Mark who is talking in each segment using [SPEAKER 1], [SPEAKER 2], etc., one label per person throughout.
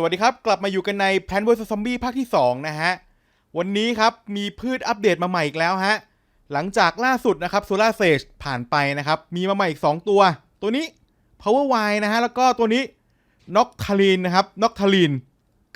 [SPEAKER 1] สวัสดีครับ กลับมาอยู่กันใน Plant vs Zombie ภาคที่ 2 นะฮะ วันนี้ครับ มีพืชอัปเดตมาใหม่อีกแล้วฮะ หลังจากล่าสุดนะครับ Solar Sage ผ่านไปนะครับ มีมาใหม่อีก 2 ตัว ตัวนี้ Power Y นะฮะ แล้วก็ตัวนี้ n o c t a l i n นะครับ n o c t a l i n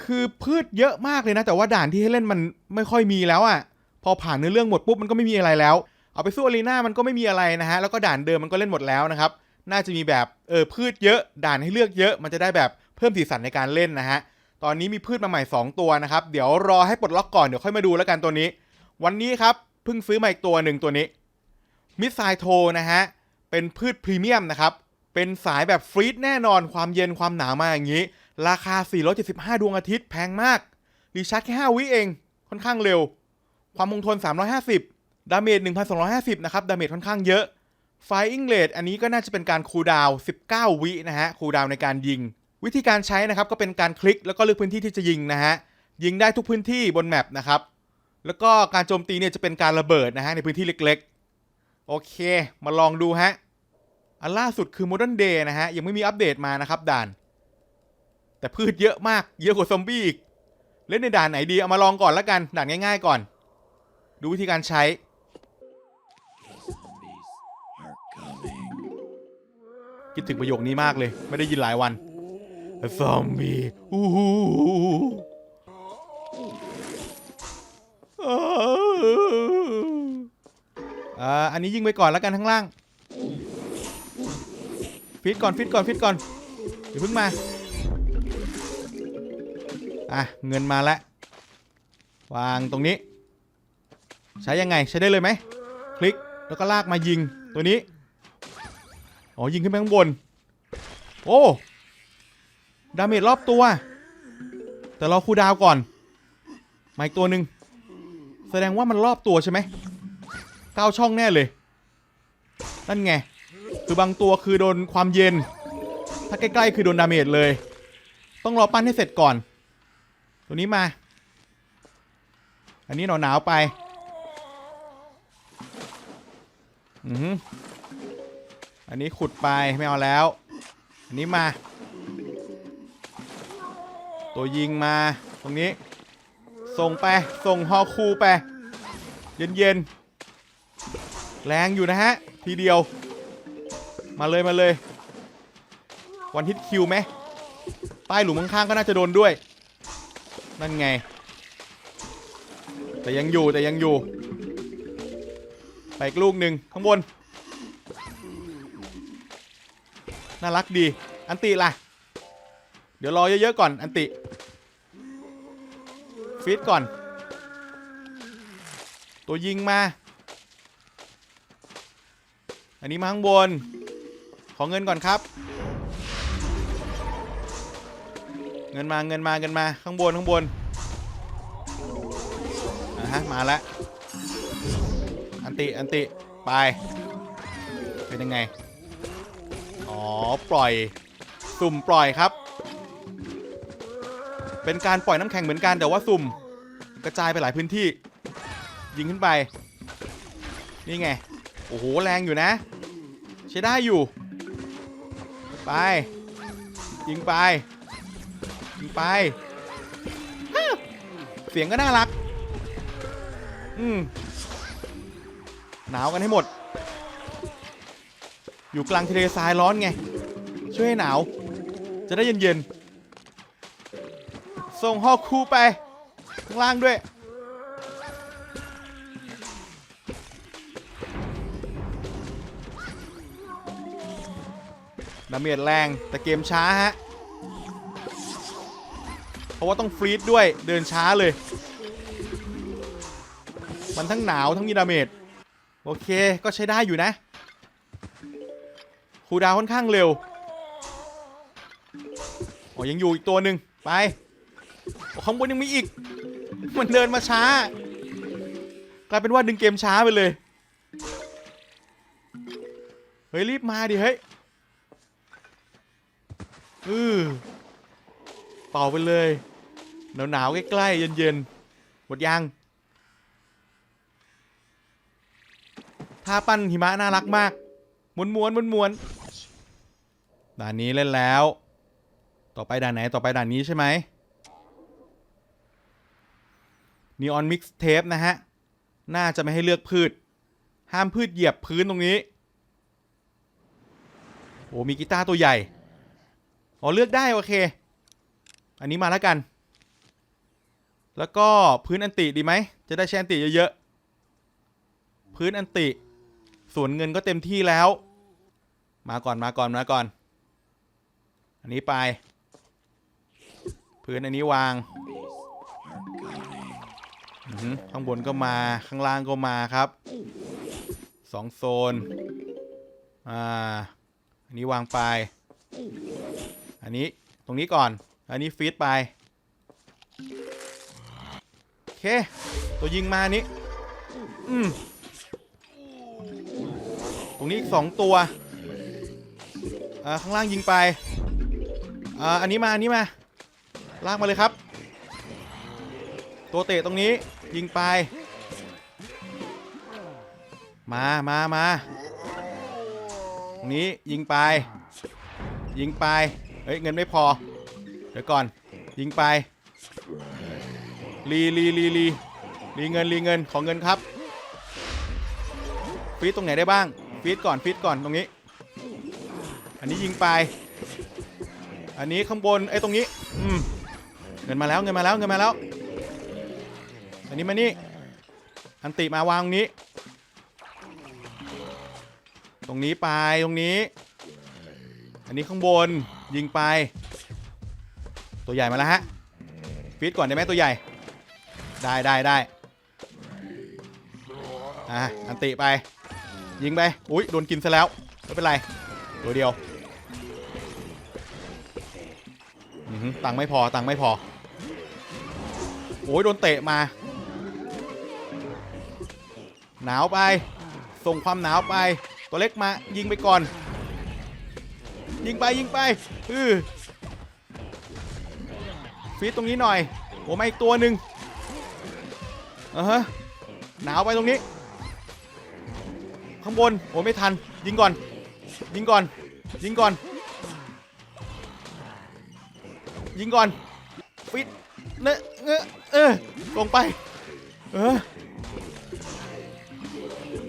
[SPEAKER 1] คือพืชเยอะมากเลยนะ แต่ว่าด่านที่ให้เล่นมันไม่ค่อยมีแล้วอะ่ะ พอผ่านเนื้อเรื่องหมดปุ๊บมันก็ไม่มีอะไรแล้ว เอาไปสู้อารีนามันก็ไม่มีอะไรนะฮะ แล้วก็ด่านเดิมมันก็เล่นหมดแล้วนะครับ น่าจะมีแบบเออพืชเยอะ ด่านให้เลือกเยอะ มันจะได้แบบ พิ่มสีสันในการเล่นนะฮะ ตอนนี้มีพืชมาใหม่ 2 ตัวนะครับ เดี๋ยวรอให้ปลดล็อกก่อน เดี๋ยวค่อยมาดูแล้วกันตัวนี้ วันนี้ครับเพิ่งซื้อมาอีกตัวหนึ่งตัวนี้ มิสไซโทนะฮะ เป็นพืชพรีเมียมนะครับ เป็นสายแบบฟรีดแน่นอน ความเย็นความหนาวมาอย่างนี้ ราคา 475 ดวงอาทิตย์แพงมาก รีชาร์จแค่ 5 วิเอง ค่อนข้างเร็ว ความคงทน 350 ดาเมจ 1,250 นะครับ ดาเมจค่อนข้างเยอะ ไฟอิงเลดอันนี้ก็น่าจะเป็นการคูลดาวน์19 วินะฮะ คูลดาวน์ในการยิง วิธีการใช้นะครับก็เป็นการคลิกแล้วก็เลือกพื้นที่ที่จะยิงนะฮะยิงได้ทุกพื้นที่บนแมปนะครับแล้วก็การโจมตีเนี่ยจะเป็นการระเบิดนะฮะในพื้นที่เล็กๆ โอเค มาลองดูฮะอันล่าสุดคือ Modern Day นะฮะยังไม่มีอัปเดตมานะครับด่าน แต่พืชเยอะมากเยอะกว่าซอมบี้อีกเล่นในด่านไหนดีเอามาลองก่อนแล้วกันด่านง่าย ๆ ก่อน ดูวิธีการใช้คิดถึงประโยคนี้มากเลย ไม่ได้ยินหลายวัน ซอมบี้อู้หูอ่าอันนี้ยิงไปก่อนแล้วกันข้างล่าง ฟิตก่อนฟิตก่อนฟิตก่อนเดี๋ยวเพิ่งมา อะ เงินมาแล้ว วางตรงนี้ ใช้ยังไงใช้ได้เลยไหม คลิกแล้วก็ลากมายิงตัวนี้ อ๋อ ยิงขึ้นไปข้างบน โอ้ ดาเมจรอบตัว แต่เราคูดาวก่อนมาอีกตัวหนึ่งแสดงว่ามันรอบตัวใช่ไหมเก้าช่องแน่เลย นั่นไง คือบางตัวคือโดนความเย็น ถ้าใกล้ๆคือโดนดาเมจเลย ต้องรอปั้นให้เสร็จก่อน ตัวนี้มา อันนี้หนาวๆไป อืออันนี้ขุดไปไม่เอาแล้ว อันนี้มา ตัวยิงมาตรงนี้ ส่งไป ส่งฮอคูไป เย็นๆ แรงอยู่นะฮะ ทีเดียว มาเลยมาเลย วันฮิตคิวไหมใต้หลุมข้างๆก็น่าจะโดนด้วย นั่นไง แต่ยังอยู่แต่ยังอยู่ ไปอีกลูกหนึ่งข้างบน น่ารักดี อันติล่ะ เดี๋ยวรอเยอะๆก่อนอันติ ฟีดก่อน ตัวยิงมา อันนี้มาข้างบน ขอเงินก่อนครับ เงินมาเงินมาเงินมาข้างบนข้างบนอะฮะมาแล้วอันติอันติไป เป็นยังไง อ๋อ ปล่อย สุ่มปล่อยครับ เป็นการปล่อยน้ำแข็งเหมือนกันแต่ว่าสุ่มกระจายไปหลายพื้นที่ ยิงขึ้นไป นี่ไง โอ้โห แรงอยู่นะ ใช้ได้อยู่ ไป ยิงไป ยิงไป เสียงก็น่ารัก อืมหนาวกันให้หมด อยู่กลางทะเลทรายร้อนไง ช่วยให้หนาว จะได้เย็นๆ ส่งฮอคูไป ข้างล่างด้วย ดาเมจแรง แต่เกมช้าฮะ เพราะว่าต้องฟรีดด้วยเดินช้าเลย มันทั้งหนาวทั้งมีดาเมจ โอเคก็ใช้ได้อยู่นะคูดาวค่อนข้างเร็ว อ๋อ ยังอยู่อีกตัวหนึ่งไป ข้างบนยังมีอีก มันเดินมาช้ากลายเป็นว่าดึงเกมช้าไปเลย เฮ้ยรีบมาดิเฮ้ยเออเป่าไปเลยหนาวๆใกล้ๆเย็นๆหมดยังท่าปั้นหิมะน่ารักมากม้วนม้วนม้วนม้วนๆด่านนี้เล่นแล้ว ต่อไปด่านไหนต่อไปด่านนี้ใช่ไหม นีออนมิกซ์เทปนะฮะ น่าจะไม่ให้เลือกพืช ห้ามพืชเหยียบพื้นตรงนี้ โอ้มีกีตาร์ตัวใหญ่ อ๋อ เลือกได้ โอเค อันนี้มาแล้วกัน แล้วก็พื้นอันติดีไหม จะได้ใช้อันติเยอะๆ พื้นอันติ ส่วนเงินก็เต็มที่แล้ว มาก่อนมาก่อนมาก่อน อันนี้ไป พื้นอันนี้วาง อือหือข้างบนก็มาข้างล่างก็มาครับสองโซน อ่า อันนี้วางไป อันนี้ตรงนี้ก่อน อันนี้ฟีดไป โอเค ตัวยิงมานี้ อืม ตรงนี้อีกสองตัว อ่า ข้างล่างยิงไป อ่า อันนี้มา อันนี้มา ลากมาเลยครับ ตัวเตะตรงนี้ยิงไป มามามาตรงนี้ยิงไป ยิงไป เฮ้ยเงินไม่พอ เดี๋ยวก่อน ยิงไปรีรีรีรีรีเงินรีเงินขอเงินครับฟีดตรงไหนได้บ้างฟีดก่อนฟีดก่อนตรงนี้ อันนี้ยิงไป อันนี้ข้างบนไอ้ตรงนี้ อืมเงินมาแล้วเงินมาแล้วเงินมาแล้ว อันนี้มานี่ อันติมาวางตรงนี้ ตรงนี้ไปตรงนี้ อันนี้ข้างบนยิงไป ตัวใหญ่มาแล้วฮะฟีดก่อนได้ไหมตัวใหญ่ ได้ได้ได้อะอันติไป ยิงไป อุ้ยโดนกินซะแล้วไม่เป็นไร ตัวเดียวตังค์ไม่พอตังค์ไม่พอ โอ้ยโดนเตะมา หนาวไป ส่งความหนาวไป ตัวเล็กมายิงไปก่อน ยิงไปยิงไปอือฟีดตรงนี้หน่อยโอ้มาอีกตัวหนึ่งอ่าฮะหนาวไปตรงนี้ ข้างบนโอ้ไม่ทัน ยิงก่อน ยิงก่อน ยิงก่อน ยิงก่อนฟิตเนอะเอเออลงไป เออ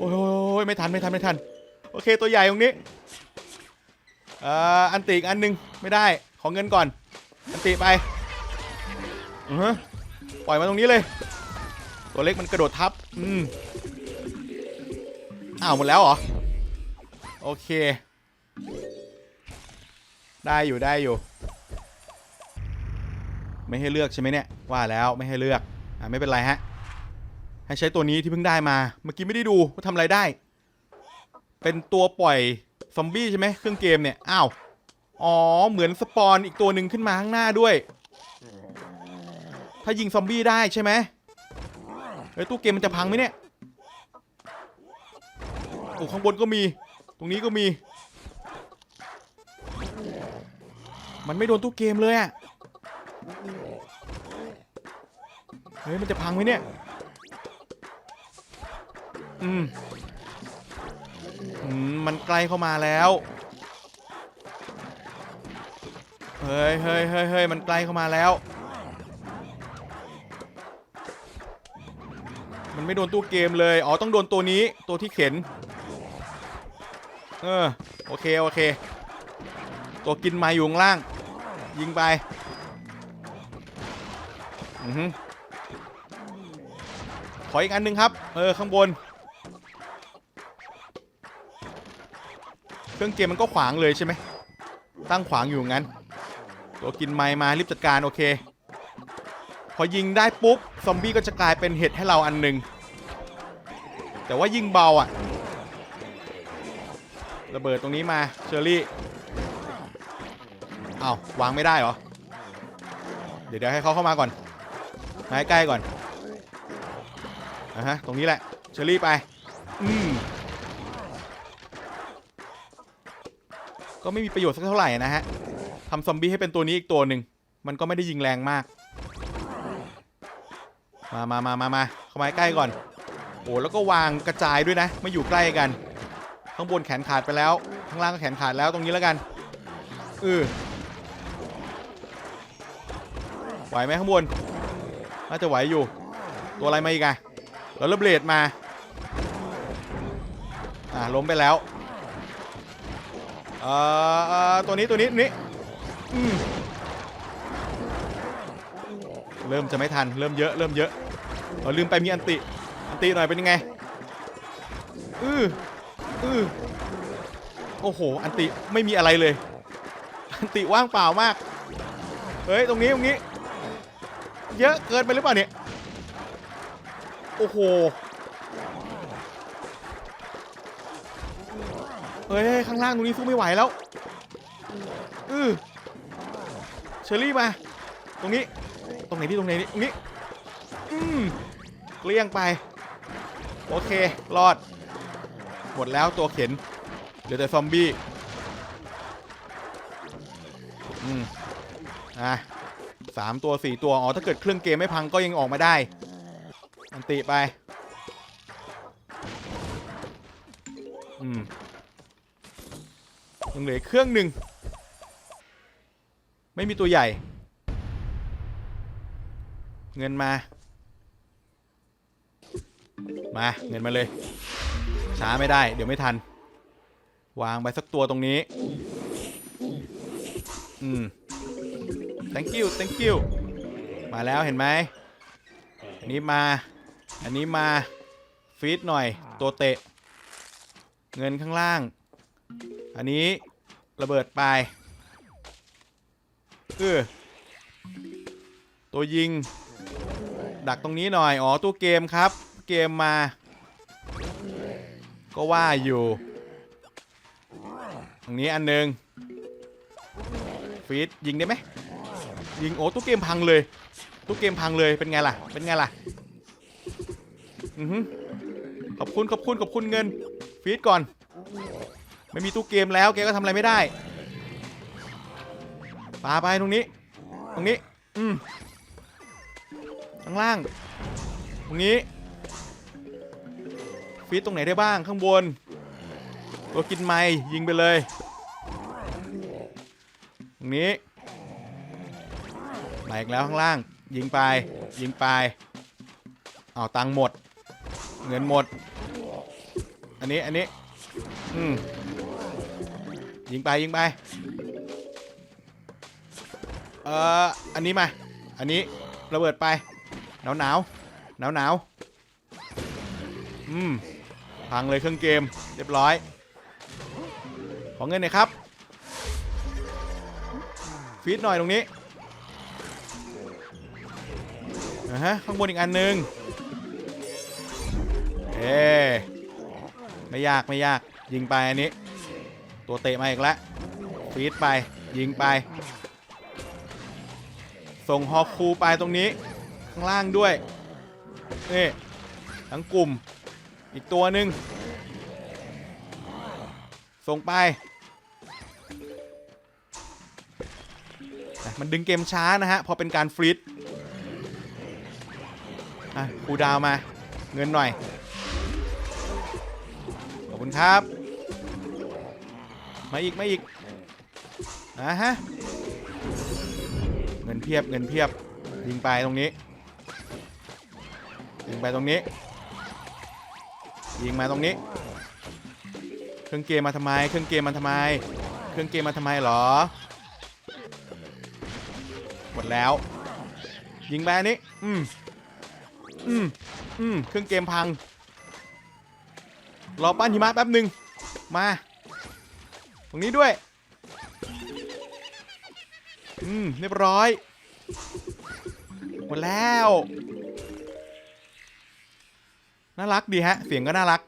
[SPEAKER 1] อ้ยไม่ทันไม่ทันไม่ทัน โอเคตัวใหญ่ตรงนี้เอ่ออันติอีกอันหนึงไม่ได้ขอเงินก่อน อันติไปอือฮะปล่อยมาตรงนี้เลย ตัวเล็กมันกระโดดทับอืมอ้าวหมดแล้วเหรอโอเค ได้อยู่ได้อยู่ ไม่ให้เลือกใช่ไหมเนี่ยว่าแล้วไม่ให้เลือกอ่าไม่เป็นไรฮะ ให้ใช้ตัวนี้ที่เพิ่งได้มา เมื่อกี้ไม่ได้ดูว่าทำอะไรได้ เป็นตัวปล่อยซอมบี้ใช่ไหมเครื่องเกมเนี่ย อ้าว อ๋อ เหมือนสปอนอีกตัวหนึ่งขึ้นมาข้างหน้าด้วย ถ้ายิงซอมบี้ได้ใช่ไหมเฮ้ยตู้เกมมันจะพังไหมเนี่ยโอ้ข้างบนก็มี ตรงนี้ก็มี มันไม่โดนตู้เกมเลยอะเฮ้ย มันจะพังไหมเนี่ย อืมอืมมันใกล้เข้ามาแล้ว เฮ้ยเฮ้ยเฮ้ยเฮ้ยมันใกล้เข้ามาแล้ว มันไม่โดนตู้เกมเลย อ๋อ ต้องโดนตัวนี้ ตัวที่เข็น เออ โอเค โอเค ตัวกินไม้อยู่ข้างล่าง ยิงไป อือขออีกอันหนึงครับ เออ ข้างบน รื่องเกมมันก็ขวางเลยใช่ไหมตั้งขวางอยู่งั้น ตัวกินไม้มารีบจัดการโอเค พอยิงได้ปุ๊บซอมบี้ก็จะกลายเป็นเห็ดให้เราอันหนึ่งแต่ว่ายิงเบาอะระเบิดตรงนี้มาเชอรี่เอาวางไม่ได้เหรอ เดี๋ยวเดี๋ยวให้เขาเข้ามาก่อนมาให้ใกล้ก่อนอะฮะตรงนี้แหละเชอรี่ไป อืม ก็ไม่มีประโยชน์สักเท่าไหร่นะฮะทำซอมบี้ให้เป็นตัวนี้อีกตัวหนึ่งมันก็ไม่ได้ยิงแรงมาก มามามามามาเข้ามาใกล้ก่อน โอ้แล้วก็วางกระจายด้วยนะ ไม่อยู่ใกล้กัน ข้างบนแขนขาดไปแล้ว ข้างล่างก็แขนขาดแล้วตรงนี้แล้วกันเออไหวไหมข้างบน น่าจะไหวอยู่ ตัวอะไรมาอีกอะแล้วระเบิดมา อ่าล้มไปแล้ว อ่อเอ่อตัวนี้ตัวนี้นี้เริ่มจะไม่ทัน เริ่มเยอะ เริ่มเยอะเราลืมไปมีอันติ อันติหน่อยเป็นยังไง อืออือโอ้โห อันติไม่มีอะไรเลย อันติว่างเปล่ามาก เฮ้ย ตรงนี้ตรงนี้ เยอะเกินไปหรือเปล่าเนี่ย โอ้โห ฮ้ยข้างล่างตรงนี้สู้ไม่ไหวแล้วอือเชอรี่มา ตรงนี้ ตรงไหนที่ตรงไหนนี่ตรงนี้ อืมเกลี้ยงไป โอเค รอด หมดแล้วตัวเข็น เหลือแต่ซอมบี้ อืม อะสามตัวสี่ตัว อ๋อ ถ้าเกิดเครื่องเกมไม่พังก็ยังออกมาได้ อันติไป เหลือเครื่องหนึ่งไม่มีตัวใหญ่ เงินมา มาเงินมาเลย ช้าไม่ได้ เดี๋ยวไม่ทัน วางไปสักตัวตรงนี้ อืม thank you thank you มาแล้วเห็นไหมอันนี้มา อันนี้มา ฟีดหน่อย ตัวเตะ เงินข้างล่าง อันนี้ ระเบิดไปเออตัวยิง ดักตรงนี้หน่อย อ๋อตัวเกมครับ เกมมา ก็ว่าอยู่ ตรงนี้อันหนึ่งฟีดยิงได้ไหมยิงโอ้ตู้เกมพังเลยตู้เกมพังเลยเป็นไงล่ะ เป็นไงล่ะอือขอบคุณขอบคุณขอบคุณเงินฟีดก่อน ไม่มีตู้เกมแล้วแกก็ทำอะไรไม่ได้ปาไปตรงนี้ ตรงนี้ อืมข้างล่าง ตรงนี้ฟีดตรงไหนได้บ้างข้างบนตัวกินไม้ยิงไปเลย ตรงนี้มาอีกแล้วข้างล่าง ยิงไป ยิงไปเอาตังหมด เงินหมด อันนี้ อันนี้ อืม ยิงไปยิงไป เอ่อ อันนี้มา อันนี้ระเบิดไป หนาวหนาวหนาวหนาวอืม พังเลยเครื่องเกม เรียบร้อย ขอเงินหน่อยครับ ฟีดหน่อยตรงนี้นะฮะ ข้างบนอีกอันหนึ่งเอ๊ไม่ยากไม่ยาก ยิงไปอันนี้ ตัวเตะมาอีกแล้วฟีดไปยิงไป ส่งฮอคูไปตรงนี้ ข้างล่างด้วยนี่ทั้งกลุ่มอีกตัวหนึ่งส่งไป มันดึงเกมช้านะฮะ พอเป็นการฟรีดอะคูดาวมา เงินหน่อย ขอบคุณครับ มาอีกมาอีกอะฮะเงินเพียบเงินเพียบยิงไปตรงนี้ยิงไปตรงนี้ยิงมาตรงนี้ เครื่องเกมมาทำไม เครื่องเกมมาทำไม เครื่องเกมมาทำไมเหรอหมดแล้ว ยิงไปอันนี้อืมอืมอืมเครื่องเกมพังรอปั้นหิมะแป๊บหนึ่งมาต รงนี้ด้วย อืม เรียบร้อย หมดแล้ว น่ารักดีฮะ เสียงก็น่ารัก